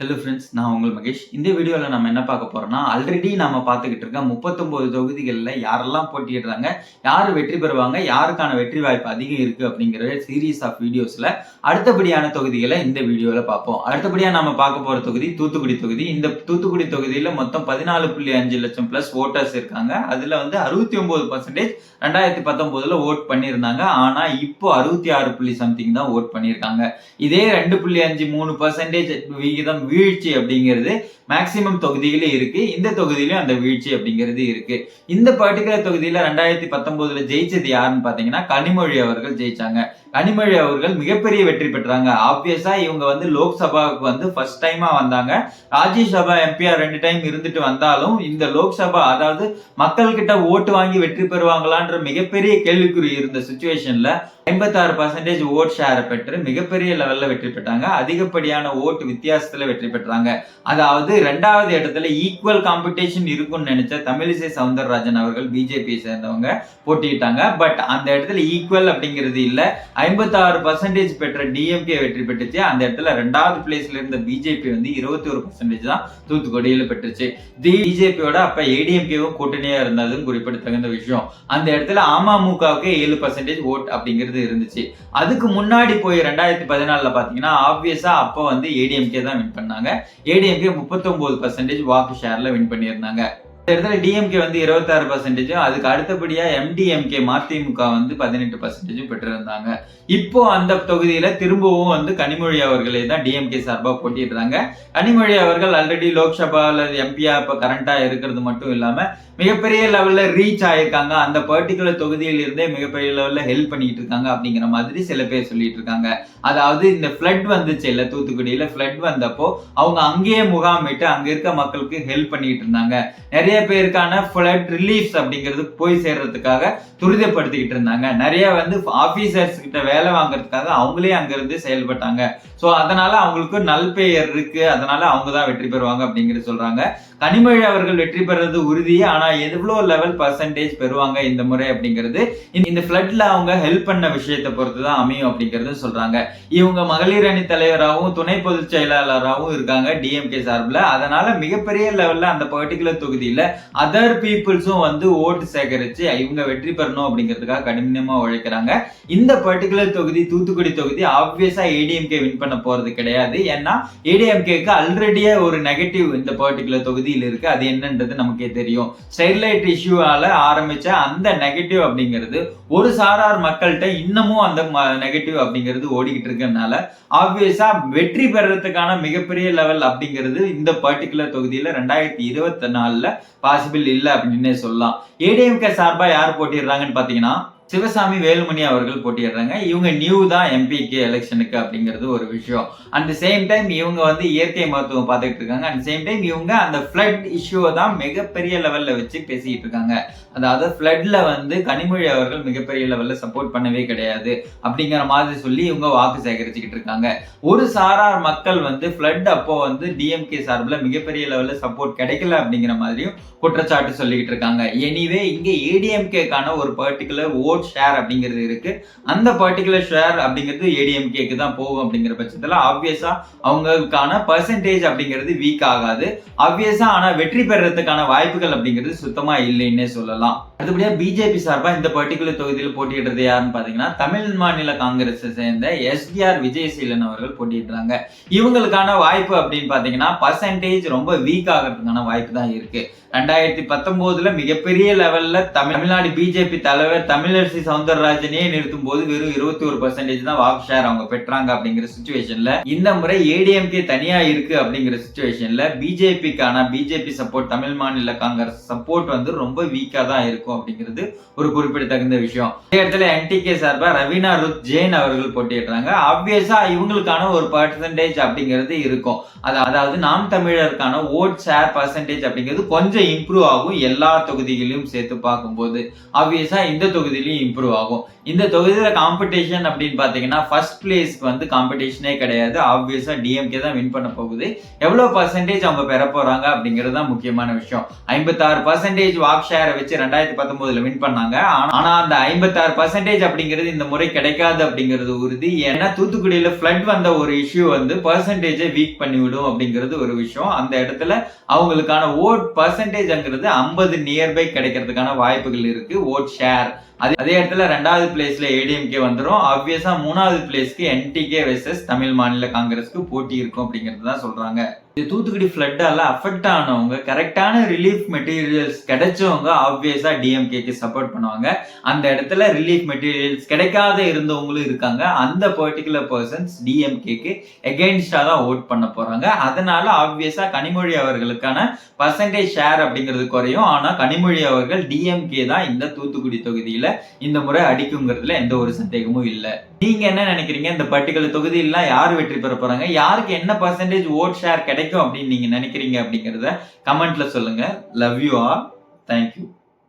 Hello friends நான் உங்கள் மகேஷ். இந்த வீடியோவில் நம்ம என்ன பார்க்க போகிறோம்னா ஆல்ரெடி நம்ம பார்த்துக்கிட்டு இருக்க முப்பத்தொம்போது தொகுதிகளில் யாரெல்லாம் போட்டியிடுறாங்க யார் வெற்றி பெறுவாங்க யாருக்கான வெற்றி வாய்ப்பு அதிகம் இருக்குது அப்படிங்கிற சீரீஸ் ஆஃப் வீடியோஸில் அடுத்தபடியான தொகுதிகளை இந்த வீடியோவில் பார்ப்போம். அடுத்தபடியாக நம்ம பார்க்க போகிற தொகுதி தூத்துக்குடி தொகுதி. இந்த தூத்துக்குடி தொகுதியில் மொத்தம் பதினாலு புள்ளி அஞ்சு லட்சம் ப்ளஸ் ஓட்டர்ஸ் இருக்காங்க. அதில் வந்து அறுபத்தி ஒம்பது பர்சன்டேஜ் ரெண்டாயிரத்தி பத்தொம்போதில் ஓட் பண்ணியிருந்தாங்க. ஆனால் இப்போ அறுபத்தி ஆறு புள்ளி சம்திங் தான் ஓட் பண்ணியிருக்காங்க. இதே ரெண்டு புள்ளி அஞ்சு மூணு பர்சன்டேஜ் விகிதம் வீழ்ச்சி அப்படிங்கிறது மேக்சிமம் தொகுதியிலே இருக்கு. இந்த தொகுதியிலும் அந்த வீழ்ச்சி அப்படிங்கிறது இருக்கு. இந்த பர்டிகுலர் தொகுதியில ரெண்டாயிரத்தி பத்தொன்பதுல ஜெயிச்சது யாருன்னு பாத்தீங்கன்னா கனிமொழி அவர்கள் ஜெயிச்சாங்க. கனிமொழி அவர்கள் மிகப்பெரிய வெற்றி பெற்றாங்க. ஆப்வியஸா இவங்க வந்து லோக்சபாவுக்கு வந்து ஃபர்ஸ்ட் டைமா வந்தாங்க. ராஜ்யசபா எம்பிஆர் ரெண்டு டைம் இருந்துட்டு வந்தாலும் இந்த லோக்சபா அதாவது மக்கள் கிட்ட ஓட்டு வாங்கி வெற்றி பெறுவாங்களான்ற மிகப்பெரிய கேள்விக்குறி இருந்த சுச்சுவேஷன்ல ஐம்பத்தாறு பர்சன்டேஜ் ஓட் ஷேரை பெற்று மிகப்பெரிய லெவல்ல வெற்றி பெற்றாங்க. அதிகப்படியான ஓட்டு வித்தியாசத்துல வெற்றி பெற்றாங்க. அதாவது ரெண்டாவது இடத்துல ஈக்குவல் காம்படிஷன் இருக்கும்னு நினைச்ச தமிழிசை சவுந்தரராஜன் அவர்கள் பிஜேபியை சேர்ந்தவங்க போட்டியிட்டாங்க. பட் அந்த இடத்துல ஈக்குவல் அப்படிங்கிறது இல்ல. ஐம்பத்தாறு பர்சன்டேஜ் பெற்ற டிஎம்கே வெற்றி பெற்றுச்சு. அந்த இடத்துல ரெண்டாவது பிளேஸ்ல இருந்த பிஜேபி வந்து இருபத்தி ஒரு பர்சன்டேஜ் தான் தூத்துக்குடியில பெற்றுச்சு. பிஜேபியோட அப்ப ஏடிஎம்கேவும் கூட்டணியா இருந்ததும் குறிப்பிடத்தகுந்த விஷயம். அந்த இடத்துல அமமுகவுக்கு ஏழு பர்சன்டேஜ் ஓட் அப்படிங்கிறது இருந்துச்சு. அதுக்கு முன்னாடி போய் ரெண்டாயிரத்தி பதினாலுல பாத்தீங்கன்னா ஆப்வியஸா அப்போ வந்து ஏடிஎம்கே தான் வின் பண்ணாங்க. ஏடிஎம்கே முப்பத்தி இருபத்தொம்போது பர்சன்டேஜ் வாக்கு ஷேர்ல வின் பண்ணியிருந்தாங்க. இந்த இடத்துல டிஎம்கே வந்து இருபத்தாறு பர்சன்டேஜும் அதுக்கு அடுத்தபடியா எம்டிஎம்கே மதிமுக வந்து பதினெட்டு பர்சன்டேஜும் பெற்றிருந்தாங்க. இப்போ அந்த தொகுதியில திரும்பவும் வந்து கனிமொழி அவர்களே தான் டிஎம்கே சார்பா போட்டிடுறாங்க கனிமொழி அவர்கள் ஆல்ரெடி லோக்சபால எம்பியா இப்போ கரண்டா இருக்கிறது மட்டும் இல்லாம மிகப்பெரிய லெவல்ல ரீச் ஆயிருக்காங்க. அந்த பர்டிகுலர் தொகுதியில இருந்தே மிகப்பெரிய லெவல்ல ஹெல்ப் பண்ணிட்டு இருக்காங்க அப்படிங்கிற மாதிரி சில பேர் சொல்லிட்டு இருக்காங்க. அதாவது இந்த ஃப்ளட் வந்துச்சு இல்ல தூத்துக்குடியில ஃப்ளட் வந்தப்போ அவங்க அங்கேயே முகாமிட்டு அங்க இருக்க மக்களுக்கு ஹெல்ப் பண்ணிட்டு இருந்தாங்க. நிறைய பேருக்கான ஃப்ளட் ரிலீஃப்ஸ் அப்படிங்கிறது போய் சேர்றதுக்காக துரிதப்படுத்திக்கிட்டு இருந்தாங்க. நிறைய வந்து ஆபீசர்ஸ் கிட்ட வேலை வாங்குறதுக்காக அவங்களே அங்கிருந்து செயல்பட்டாங்க. ஸோ அதனால அவங்களுக்கு நல்பெயர் இருக்கு. அதனால அவங்க தான் வெற்றி பெறுவாங்க அப்படிங்கிறது சொல்றாங்க. கனிமொழி அவர்கள் வெற்றி பெறது உறுதி. ஆனா எவ்வளோ லெவல் பர்சன்டேஜ் பெறுவாங்க இந்த முறை அப்படிங்கிறது? இந்த- ஃபிளட்ல ஃப்ளட்ல அவங்க ஹெல்ப் பண்ண விஷயத்தை பொறுத்து தான் அமையும் அப்படிங்கிறது சொல்றாங்க. இவங்க மகளிர் அணி தலைவராகவும் துணை பொதுச் செயலாளராகவும் இருக்காங்க டிஎம்கே சார்பில். அதனால மிகப்பெரிய லெவல்ல அந்த பர்டிகுலர் தொகுதியில அதர் பீப்புள்ஸும் வந்து ஓட்டு சேகரிச்சு இவங்க வெற்றி வரணும் அப்படிங்கிறதுக்காக கடினமா உழைக்கிறாங்க. இந்த பர்டிகுலர் தொகுதி தூத்துக்குடி தொகுதி ஆப்வியஸா ஏடிஎம்கே வின் பண்ண போறது கிடையாது. ஏன்னா ஏடிஎம்கேக்கு ஆல்ரெடியே ஒரு நெகட்டிவ் இந்த பர்டிகுலர் தொகுதியில் இருக்கு. அது என்னன்றது நமக்கே தெரியும். ஸ்டெர்லைட் இஷ்யூவால ஆரம்பிச்ச அந்த நெகட்டிவ் அப்படிங்கிறது ஒரு சாரார் மக்கள்கிட்ட இன்னமும் அந்த நெகட்டிவ் அப்படிங்கிறது ஓடிக்கிட்டு இருக்கனால ஆப்வியஸா வெற்றி பெறறதுக்கான மிகப்பெரிய லெவல் அப்படிங்கிறது இந்த பர்டிகுலர் தொகுதியில ரெண்டாயிரத்தி இருபத்தி நாலுல பாசிபிள் இல்லை அப்படின்னே சொல்லலாம் ஏடிஎம்கே சார்பா யார் போட்டிடுறாங்க? பண்ணுறாங்கன்னு பார்த்தீங்கன்னா சிவசாமி வேலுமணி அவர்கள் போட்டிடுறாங்க இவங்க நியூ தான் எம்பிக்கு எலெக்ஷனுக்கு அப்படிங்கிறது ஒரு விஷயம். அட் சேம் டைம் இவங்க வந்து இயற்கை மருத்துவம் பார்த்துக்கிட்டு இருக்காங்க. அட் சேம் டைம் இவங்க அந்த ஃப்ளட் இஷ்யூவை தான் மிகப்பெரிய லெவலில் வச்சு பேசிக்கிட்டு இருக்காங்க. அதாவது ஃப்ளட்டில் வந்து கனிமொழி அவர்கள் மிகப்பெரிய லெவலில் சப்போர்ட் பண்ணவே கிடையாது. அப்படிங்கிற மாதிரி சொல்லி இவங்க வாக்கு சேகரிச்சுக்கிட்டு இருக்காங்க. ஒரு சாரார் மக்கள் வந்து ஃப்ளட் அப்போ வந்து டிஎம்கே சார்பில் மிகப்பெரிய லெவலில் சப்போர்ட் கிடைக்கல அப்படிங்கிற மாதிரியும் குற்றச்சாட்டு சொல்லிக்கிட்டு இருக்காங்க. எனிவே இங்கே ஏடிஎம்கேக்கான ஒரு பர்டிகுலர் ஓட் ஷேர் அப்படிங்கிறது இருக்கு. அந்த பர்டிகுலர் ஷேர் அப்படிங்கிறது ஏடிஎம்கேக்கு தான் போகும் அப்படிங்கிற பட்சத்தில் ஆப்வியஸா அவங்களுக்கான பர்சன்டேஜ் அப்படிங்கிறது வீக் ஆகாது. ஆப்வியஸா ஆனா வெற்றி பெறதுக்கான வாய்ப்புகள் அப்படிங்கிறது சுத்தமா இல்லைன்னே சொல்லலாம். அடுத்தபடியா பிஜேபி சார்பா இந்த பர்டிகுலர் தொகுதியில் போட்டியிடுறது யாருன்னு பாத்தீங்கன்னா தமிழ் மாநில காங்கிரஸை சேர்ந்த எஸ்டிஆர் விஜயசீலன் அவர்கள் போட்டியிடுறாங்க. இவங்களுக்கான வாய்ப்பு அப்படின்னு பாத்தீங்கன்னா பர்சன்டேஜ் ரொம்ப வீக் ஆகிறதுக்கான வாய்ப்பு தான் இருக்கு. ரெண்டாயிரத்தி பத்தொன்பதுல மிகப்பெரிய லெவல்ல தமிழ்நாடு பிஜேபி தலைவர் தமிழர் தமிழிசை சவுந்தரராஜனே நிறுத்தும் போது வெறும் இருபத்தி ஒரு பர்சன்டேஜ் தான் வாக்கு ஷேர் அவங்க பெற்றாங்க அப்படிங்கிற சுச்சுவேஷன்ல இந்த முறை ஏடிஎம்கே தனியா இருக்கு அப்படிங்கிற சுச்சுவேஷன்ல பிஜேபிக்கான பிஜேபி சப்போர்ட் தமிழ் மாநில காங்கிரஸ் சப்போர்ட் வந்து ரொம்ப வீக்கா தான் இருக்கும் அப்படிங்கிறது ஒரு குறிப்பிடத்தகுந்த விஷயம். இந்த இடத்துல என்டிகே சார்பா ரவீனா ருத் ஜெயின் அவர்கள் போட்டியிடுறாங்க. ஆப்வியஸா இவங்களுக்கான ஒரு பர்சன்டேஜ் அப்படிங்கிறது இருக்கும். அது அதாவது நாம் தமிழருக்கான ஓட் ஷேர் பர்சன்டேஜ் அப்படிங்கிறது கொஞ்சம் இம்ப்ரூவ் ஆகும் எல்லா தொகுதிகளையும் சேர்த்து பார்க்கும்போது. ஆப்வியஸா இந்த தொகுதியிலையும் இம்ப்ரூவ் ஆகும். இந்த தொகுதியில காம்படிஷன் அப்படின்னு பார்த்தீங்கன்னா ஃபர்ஸ்ட் பிளேஸ்க்கு வந்து காம்படிஷனே கிடையாது. ஆப்வியஸாக டிஎம்கே தான் வின் பண்ண போகுது. எவ்வளவு பர்சன்டேஜ் அவங்க பெற போறாங்க அப்படிங்கிறது தான் முக்கியமான விஷயம். ஐம்பத்தாறு பர்சன்டேஜ் வாக் ஷேரை வச்சு ரெண்டாயிரத்தி பத்தொம்போதில் பத்தொன்பதுல வின் பண்ணாங்க. ஆனா- அந்த ஐம்பத்தாறு பர்சன்டேஜ் அப்படிங்கிறது இந்த முறை கிடைக்காது அப்படிங்கிறது உறுதி. ஏன்னா தூத்துக்குடியில ஃபிளட் வந்த ஒரு இஷ்யூ வந்து பர்சன்டேஜை வீக் பண்ணிவிடும் அப்படிங்கிறது ஒரு விஷயம். அந்த இடத்துல அவங்களுக்கான ஓட் பர்சன்டேஜ்ங்கிறது ஐம்பது நியர்பை கிடைக்கிறதுக்கான வாய்ப்புகள் இருக்கு. ஓட் ஷேர் அதே அதே இடத்துல ரெண்டாவது பிளேஸ்ல ஏடிஎம்கே வந்துடும் ஆப்வியஸா மூணாவது பிளேஸ்க்கு என்டிகே வெர்சஸ் தமிழ் மாநில காங்கிரஸ்க்கு போட்டி இருக்கும் அப்படிங்கிறது தான் சொல்றாங்க. இது தூத்துக்குடி ஃப்ளட்டால அஃபெக்ட் ஆனவங்க கரெக்டான ரிலீஃப் மெட்டீரியல்ஸ் கிடைச்சவங்க ஆப்வியஸா டிஎம்கேக்கு சப்போர்ட் பண்ணுவாங்க. அந்த இடத்துல ரிலீஃப் மெட்டீரியல்ஸ் கிடைக்காத இருந்தவங்களும் இருக்காங்க. அந்த பர்டிகுலர் பர்சன்ஸ் டிஎம்கேக்கு எகெயின்ஸ்டா தான் ஓட் பண்ண போறாங்க. அதனால ஆப்வியஸா கனிமொழி அவர்களுக்கான பர்சன்டேஜ் ஷேர் அப்படிங்கிறது குறையும். ஆனா கனிமொழி அவர்கள் டிஎம்கே தான் இந்த தூத்துக்குடி தொகுதியில இந்த முறை அடிக்குங்கிறதுல எந்த ஒரு சந்தேகமும் இல்லை. நீங்க என்ன நினைக்கிறீங்க? இந்த பர்டிகுலர் தொகுதியிலாம் யார் வெற்றி பெற போறாங்க? யாருக்கு என்ன பர்சன்டேஜ் ஓட் ஷேர் கிடைக்கும் அப்படின்னு நீங்க நினைக்கிறீங்க அப்படிங்கறத கமெண்ட்ல சொல்லுங்க. Love you are thank you